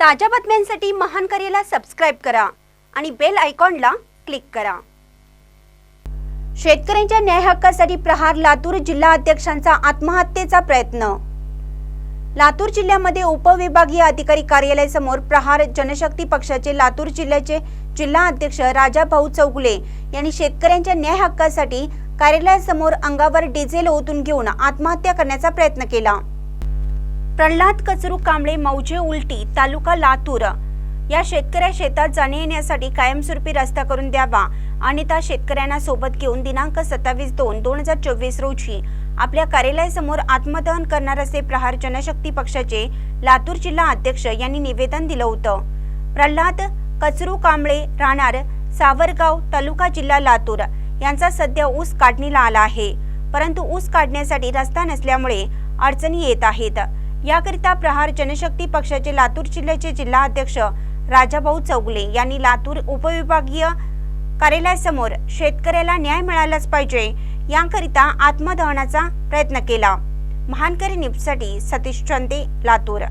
ताज्या बातम्यांसाठी महान करेला सबस्क्राईब करा आणि बेल आयकॉनला क्लिक करा. शेतकऱ्यांच्या न्याय हक्कासाठी प्रहार लातूर जिल्हा अध्यक्षांचा आत्महत्येचा प्रयत्न. लातूर जिल्ह्यामध्ये उपविभागीय अधिकारी कार्यालयासमोर प्रहार जनशक्ती पक्षाचे लातूर जिल्ह्याचे जिल्हा अध्यक्ष राजा भाऊ चौगुले यांनी शेतकऱ्यांच्या न्याय हक्कासाठी कार्यालयासमोर अंगावर डिझेल ओतून घेऊन आत्महत्या करण्याचा प्रयत्न केला. प्रल्हाद कचरू कांबळे मौजे उलटी तालुका लातूर. या शेतकऱ्या शेतात जाणे येण्यासाठी कायमस्वरूपी रस्ता करून द्यावा. आणि त्या शेतकऱ्यांना सोबत घेऊन दिनांक सत्तावीस दोन दोन हजार चोवीस रोजी आपल्या कार्यालयासमोर आत्मदहन करणार असे प्रहार जनशक्ती पक्षाचे लातूर जिल्हा अध्यक्ष यांनी निवेदन दिलं होतं. प्रल्हाद कचरू कांबळे राहणार सावरगाव तालुका जिल्हा लातूर. यांचा सध्या ऊस काढणीला आला आहे. परंतु ऊस काढण्यासाठी रस्ता नसल्यामुळे अडचणी येत आहेत. याकरिता प्रहार जनशक्ती पक्षाचे लातूर जिल्ह्याचे जिल्हा अध्यक्ष राजाभाऊ चौगुले यांनी लातूर उपविभागीय कार्यालयासमोर शेतकऱ्याला न्याय मिळालाच पाहिजे याकरिता आत्मदहनाचा प्रयत्न केला. महानकरी न्यूजसाठी सतीश चंदे लातूर.